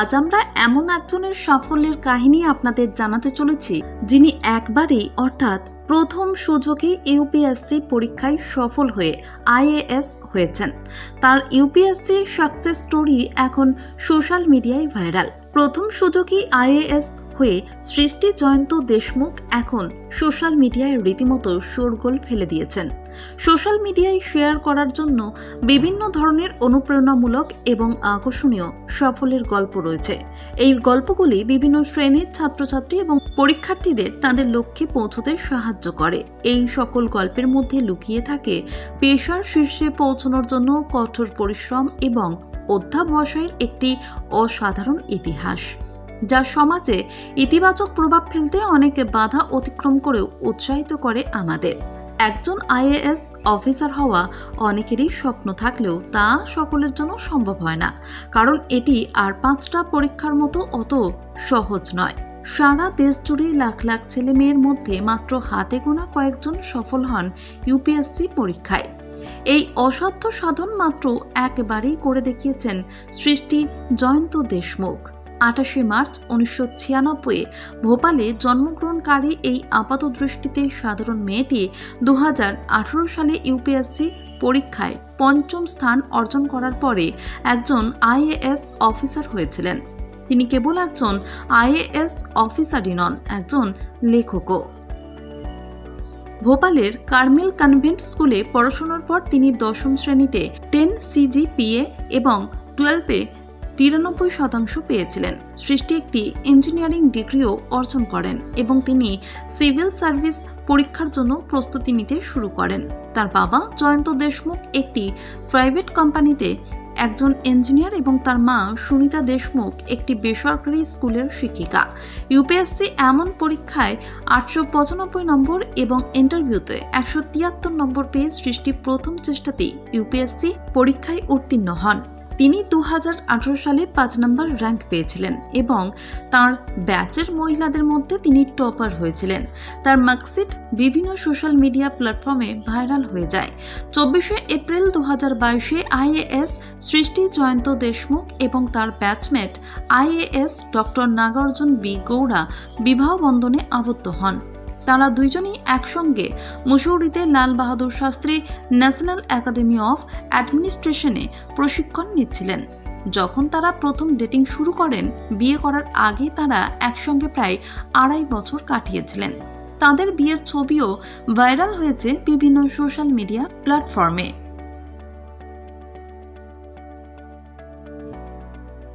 আজ আমরা এমন একজনের সাফল্যের কাহিনী আপনাদের জানাতে চলেছি, যিনি একবারেই, অর্থাৎ প্রথম সুযোগে ইউপিএসসি পরীক্ষায় সফল হয়ে আইএএস হয়েছেন। তার ইউপিএসসি সাকসেস স্টোরি এখন সোশ্যাল মিডিয়ায় ভাইরাল। প্রথম সুযোগই আইএএস হয়ে সৃষ্টি জয়ন্ত দেশমুখ এখন সোশ্যাল মিডিয়ায় রীতিমতো শোরগোল ফেলে দিয়েছেন। সোশ্যাল মিডিয়ায় শেয়ার করার জন্য বিভিন্ন ধরনের অনুপ্রেরণামূলক এবং আকর্ষণীয় সফলের গল্প রয়েছে। এই গল্পগুলি বিভিন্ন শ্রেণির ছাত্রছাত্রী এবং পরীক্ষার্থীদের তাদের লক্ষ্যে পৌঁছতে সাহায্য করে। এই সকল গল্পের মধ্যে লুকিয়ে থাকে পেশার শীর্ষে পৌঁছানোর জন্য কঠোর পরিশ্রম এবং অধ্যাবসায়ের একটি অসাধারণ ইতিহাস। যা সমাজে ইতিবাচক প্রভাব ফেলতে অনেক বাধা অতিক্রম করেও উৎসাহিত করে আমাদের। একজন আইএএস অফিসার হওয়া অনেকেরই স্বপ্ন থাকলেও তা সকলের জন্য সম্ভব হয় না, কারণ এটি আর পাঁচটা পরীক্ষার মতো অত সহজ নয়। সারা দেশ জুড়ে লাখ লাখ ছেলে মেয়ের মধ্যে মাত্র হাতে গোনা কয়েকজন সফল হন ইউপিএসসি পরীক্ষায়। এই অসাধ্য সাধন মাত্র একবারেই করে দেখিয়েছেন সৃষ্টি জয়ন্ত দেশমুখ। আঠাশে মার্চ উনিশশো ছিয়ানব্বই ভোপালে জন্মগ্রহণকারী এই আপাতদৃষ্টিতে সাধারণ মেয়েটি দু হাজার আঠারো সালে ইউপিএসসি পরীক্ষায় পঞ্চম স্থান অর্জন করার পরে একজন আইএএস অফিসার হয়েছিলেন। তিনি কেবল একজন আইএএস অফিসারই নন, একজন লেখকও। ভোপালের কার্মেল কনভেন্ট স্কুলে পড়াশোনার পর তিনি দশম শ্রেণীতে টেন সিজিপিএ এবং টুয়েলভে তিরানব্বই শতাংশ পেয়েছিলেন। সৃষ্টি একটি ইঞ্জিনিয়ারিং ডিগ্রিও অর্জন করেন এবং তিনি সিভিল সার্ভিস পরীক্ষার জন্য প্রস্তুতি নিতে শুরু করেন। তার বাবা জয়ন্ত দেশমুখ একটি প্রাইভেট কোম্পানিতে একজন ইঞ্জিনিয়ার এবং তার মা সুনিতা দেশমুখ একটি বেসরকারি স্কুলের শিক্ষিকা। ইউপিএসসি এমন পরীক্ষায় আটশো পঁচানব্বই নম্বর এবং ইন্টারভিউতে একশো তিয়াত্তর নম্বর পেয়ে সৃষ্টি প্রথম চেষ্টাতেই ইউপিএসসি পরীক্ষায় উত্তীর্ণ হন। তিনি দু হাজার আঠেরো সালে পাঁচ নম্বর র্যাঙ্ক পেয়েছিলেন এবং তার ব্যাচের মহিলাদের মধ্যে তিনি টপার হয়েছিলেন। তার মার্কশিট বিভিন্ন সোশ্যাল মিডিয়া প্ল্যাটফর্মে ভাইরাল হয়ে যায়। চব্বিশে এপ্রিল দু হাজার বাইশে আইএএস সৃষ্টি জয়ন্ত দেশমুখ এবং তার batchmate IAS doctor Nagarjun B Gowda বিবাহ বন্ধনে আবদ্ধ হন। তারা দুইজনই একসঙ্গে মুসৌরিতে Lal Bahadur Shastri national academy of অ্যাডমিনিস্ট্রেশনে প্রশিক্ষণ নিচ্ছিলেন। যখন তারা প্রথম ডেটিং শুরু করেন, বিয়ে করার আগে তারা একসঙ্গে প্রায় আড়াই বছর কাটিয়েছিলেন। তাদের বিয়ের ছবিও ভাইরাল হয়েছে বিভিন্ন সোশ্যাল মিডিয়া প্ল্যাটফর্মে।